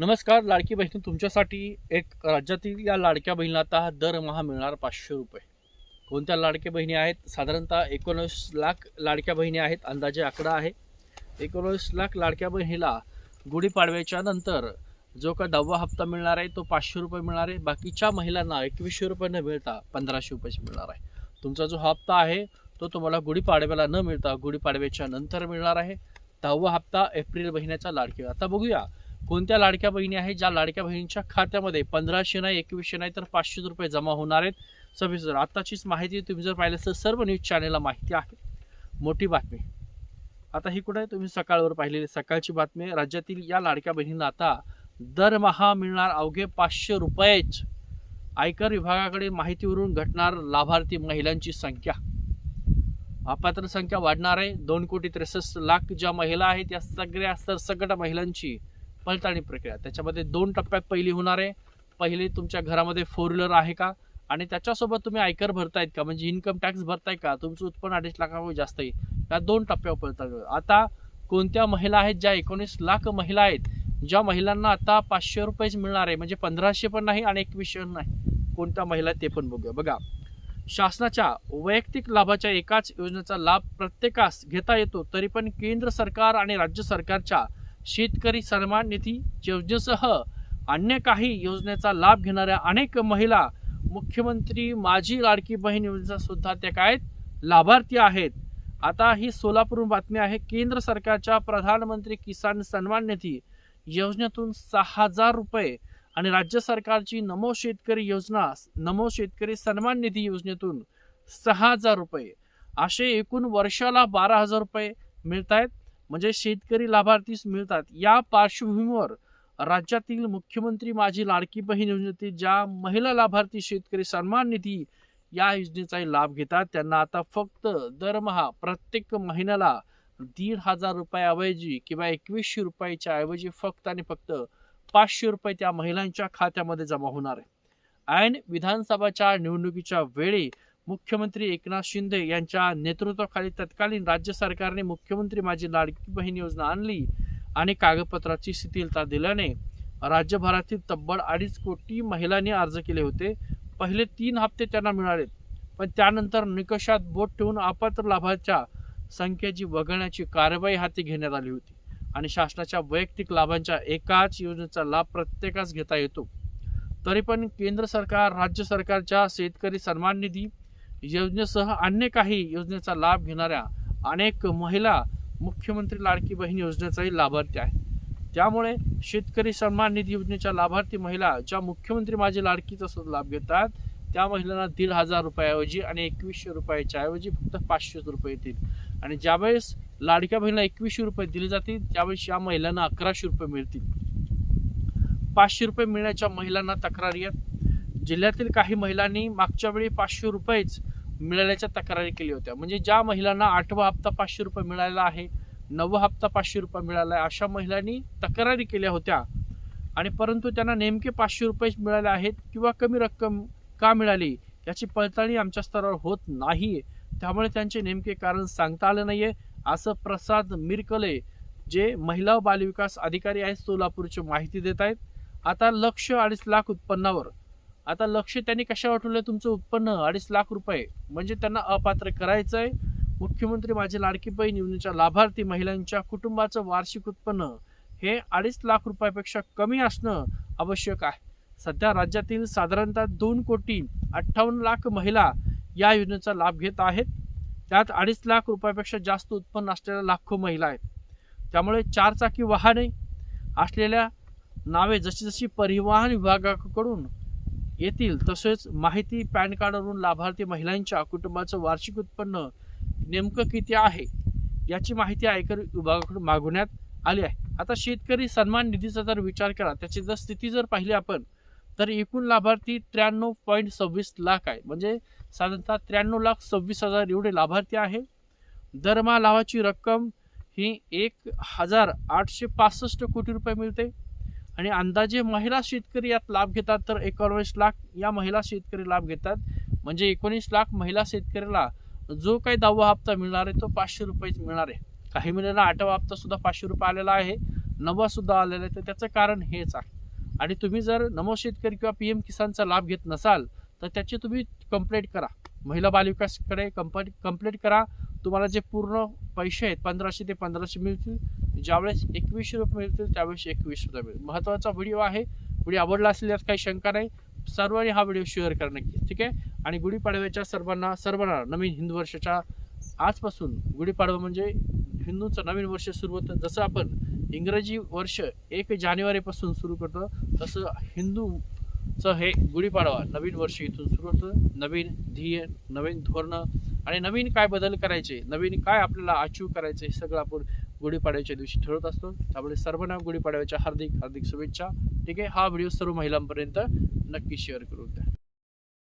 नमस्कार लाडकी बहीण तुमच्यासाठी एक राज्यातील या लाडक्या बहिणीला आता दरमहा मिळणार पाचशे रुपये. कोणत्या लाडक्या बहिणी आहेत? साधारणतः एकोणीस लाख लाडक्या बहिणी आहेत अंदाजे आकडा आहे. एकोणीस लाख लाडक्या बहिणीला गुढीपाडव्याच्या नंतर जो का दहावा हप्ता मिळणार आहे तो पाचशे रुपये मिळणार आहे. बाकीच्या महिलांना एकवीसशे रुपये न मिळता पंधराशे रुपये मिळणार आहे. तुमचा जो हप्ता आहे तो तुम्हाला गुढीपाडव्याला न मिळता गुढीपाडव्याच्या नंतर मिळणार आहे. दहावा हप्ता एप्रिल महिन्याचा लाडकी आता बघूया कोणत्या लाडक्या बहिणी आहेत? ज्या लाडक्या बहिणींच्या खात्यामध्ये पंधराशे नाही एकवीसशे नाही तर पाचशे रुपये जमा होणार आहेत. सविस्तर आत्ताचीच माहिती तुम्ही जर पाहिलं तर सर्व न्यूज चॅनेलला माहिती आहे. मोठी बातमी. आता ही कुठे तुम्ही सकाळवर पाहिलेली सकाळची बातमी राज्यातील या लाडक्या बहिणींना आता दरमहा मिळणार अवघे पाचशे रुपयेच. आयकर विभागाकडे माहितीवरून घटणार लाभार्थी महिलांची संख्या. अपात्र संख्या वाढणार आहे. दोन कोटी त्रेसष्ट लाख ज्या महिला आहेत या सगळ्या सरसकट महिलांची पडताळणी प्रक्रिया. त्याच्यामध्ये दोन टप्प्यात पहिली होणार आहे. पहिली तुमच्या घरामध्ये फोर व्हीलर आहे का? आणि त्याच्यासोबत तुम्ही आयकर भरतायत का? म्हणजे इन्कम टॅक्स भरताय का? तुमचं उत्पन्न अडीच लाखावर जास्त आहे. या दोन टप्प्यावर पडताळणी आता कोणत्या महिला आहेत ज्या एकोणीस लाख महिला आहेत ज्या महिलांना आता पाचशे रुपयेच मिळणार आहे? म्हणजे पंधराशे पण नाही आणि एकवीसशे पण नाही. कोणत्या महिला आहेत ते पण बघूया. बघा. शासनाच्या वैयक्तिक लाभाच्या एकाच योजनेचा लाभ प्रत्येकास घेता येतो तरी पण केंद्र सरकार आणि राज्य सरकारच्या शेतकरी सन्मान निधी योजनेसह अन्य काही योजनेचा लाभ घेणाऱ्या अनेक महिला मुख्यमंत्री माझी लाडकी बहीण योजनेचा सुद्धा त्या काय लाभार्थी आहेत. आता ही सोलापूर बातमी आहे केंद्र सरकारच्या प्रधानमंत्री किसान सन्मान निधी योजनेतून सहा हजार रुपये आणि राज्य सरकारची नमो शेतकरी योजना नमो शेतकरी सन्मान निधी योजनेतून सहा हजार रुपये. असे एकूण वर्षाला बारा हजार रुपये मिळत आहेत म्हणजे शेतकरी लाभार्थीस मिळतात. या पार्श्वभूमीवर राज्यातील मुख्यमंत्री माझी लाडकी बहीण योजनेतील ज्या महिला लाभार्थी शेतकरी सन्मान निधी या योजनेचाही लाभ घेतात त्यांना आता फक्त दरमहा प्रत्येक महिन्याला दीड हजार रुपयाऐवजी किंवा एकवीसशे रुपयाच्या ऐवजी फक्त आणि फक्त पाचशे रुपये त्या महिलांच्या खात्यामध्ये जमा होणार आहे. ऐन विधानसभाच्या निवडणुकीच्या वेळी मुख्यमंत्री एकनाथ शिंदे यांच्या नेतृत्वाखाली तत्कालीन राज्य सरकारने मुख्यमंत्री माझी लाडकी बहीण योजना आणली आणि कागदपत्राची शिथिलता दिल्याने राज्यभरातील तब्बल अडीच कोटी महिलांनी अर्ज केले होते. पहिले तीन हप्ते त्यांना मिळाले पण त्यानंतर निकषात बोट ठेवून अपात्र लाभाच्या संख्येची वगळण्याची कारवाई हाती घेण्यात आली होती आणि शासनाच्या वैयक्तिक लाभांच्या एकाच योजनेचा लाभ प्रत्येकास घेता येतो. तरी पण केंद्र सरकार राज्य सरकारच्या शेतकरी सन्मान निधी योजनेसह अन्य काही योजनेचा लाभ घेणाऱ्या अनेक महिला मुख्यमंत्री लाडकी बहीण योजनेचाही लाभार्थी आहे त्यामुळे शेतकरी सन्मान निधी योजनेच्या लाभार्थी महिला ज्या मुख्यमंत्री माझी लाडकीचा सुद्धा लाभ घेतात त्या महिलांना दीड हजार रुपयाऐवजी आणि एकवीसशे रुपयाच्या ऐवजी फक्त पाचशे रुपये येतील. आणि ज्यावेळेस लाडक्या बहिणीला एकवीसशे रुपये दिले जातील त्यावेळेस या महिलांना अकराशे रुपये मिळतील. पाचशे रुपये मिळण्याच्या महिलांना तक्रारी आहेत. जिल्ह्यातील काही महिलांनी मागच्या वेळी पाचशे रुपयेच मिळाल्याच्या तक्रारी केली होत्या. म्हणजे ज्या महिलांना आठवा हप्ता पाचशे रुपये मिळाला आहे नववा हप्ता पाचशे रुपये मिळाला आहे अशा महिलांनी तक्रारी केल्या होत्या. आणि परंतु त्यांना नेमके पाचशे रुपये मिळाले आहेत किंवा कमी रक्कम का मिळाली याची पडताळणी आमच्या स्तरावर होत नाही त्यामुळे त्यांचे नेमके कारण सांगता आलं नाहीये. असं प्रसाद मिरकले जे महिला बालविकास अधिकारी आहेत सोलापूरची माहिती देत आहेत. आता लक्ष अडीच लाख उत्पन्नावर. आता लक्ष त्यांनी कशावर ठेवलं तुमचं उत्पन्न? अडीच लाख रुपये. म्हणजे त्यांना अपात्र करायचं आहे मुख्यमंत्री माझी लाडकी बहीण योजनेच्या लाभार्थी महिलांच्या कुटुंबाचं वार्षिक उत्पन्न हे अडीच लाख रुपयापेक्षा कमी असणं आवश्यक आहे. सध्या राज्यातील साधारणतः दोन कोटी अठ्ठावन्न लाख महिला या योजनेचा लाभ घेत आहेत. त्यात अडीच लाख रुपयापेक्षा जास्त उत्पन्न असलेल्या लाखो महिला आहेत. त्यामुळे चारचाकी वाहने असलेल्या नावे जशी जशी परिवहन विभागाकडून येतील तसेच माहिती पॅन कार्डवरून लाभार्थी महिलांच्या कुटुंबाचं वार्षिक उत्पन्न नेमकं किती आहे याची माहिती आयकर विभागाकडून मागवण्यात आली आहे. आता शेतकरी सन्मान निधीचा जर विचार करा त्याची जर स्थिती जर पाहिली आपण तर एकूण लाभार्थी त्र्याण्णव पॉईंट सव्वीस लाख आहे. म्हणजे साधारणतः त्र्याण्णव लाख सव्वीस हजार एवढे लाभार्थी आहे. दरमहा लाभाची रक्कम ही एक हजार आठशे पासष्ट कोटी रुपये मिळते. आणि अंदाजे महिला शेतकरी यात लाभ घेतात तर एकोणवीस लाख या महिला शेतकरी लाभ घेतात. म्हणजे एकोणीस लाख महिला शेतकऱ्याला जो काही दहावा हप्ता मिळणार आहे तो पाचशे रुपयेच मिळणार आहे. काही महिन्यांना आठवा हप्ता सुद्धा पाचशे रुपये आलेला आहे नवा सुद्धा आलेला आहे. तर त्याचं कारण हेच आहे. आणि तुम्ही जर नमो शेतकरी किंवा पी एम किसानचा लाभ घेत नसाल तर त्याची तुम्ही कंप्लेंट करा. महिला बालविकासकडे कंप्लेंट कंप्लेंट करा. तुम्हाला जे पूर्ण पैसे आहेत पंधराशे ते पंधराशे मिळतील. ज्यावेळेस एकवीसशे रुपये मिळतील त्यावेळेस एकवीस रुपये मिळतील. महत्त्वाचा व्हिडिओ आहे. व्हिडिओ आवडला असल्यास काही शंका नाही. सर्वांनी हा व्हिडिओ शेअर करा नक्की ठीक आहे? आणि गुढीपाडव्याच्या सर्वांना सर्वांना नवीन हिंदू वर्षाच्या आजपासून गुढीपाडवा म्हणजे हिंदूंचं नवीन वर्ष सुरू होतं. जसं आपण इंग्रजी वर्ष एक जानेवारीपासून सुरू करतो तसं हिंदूचं हे गुढीपाडवा नवीन वर्ष इथून सुरू होतं. नवीन ध्येय नवीन धोरणं आणि नवीन काय बदल करायचे नवीन काय आपल्याला अचीव करायचे हे सगळं आपण गुढीपाडव्याच्या दिवशी ठरवत असतो. त्यामुळे सर्वांना गुढीपाडव्याच्या हार्दिक हार्दिक शुभेच्छा. ठीक आहे? हा व्हिडिओ सर्व महिलांपर्यंत नक्की शेअर करून द्या.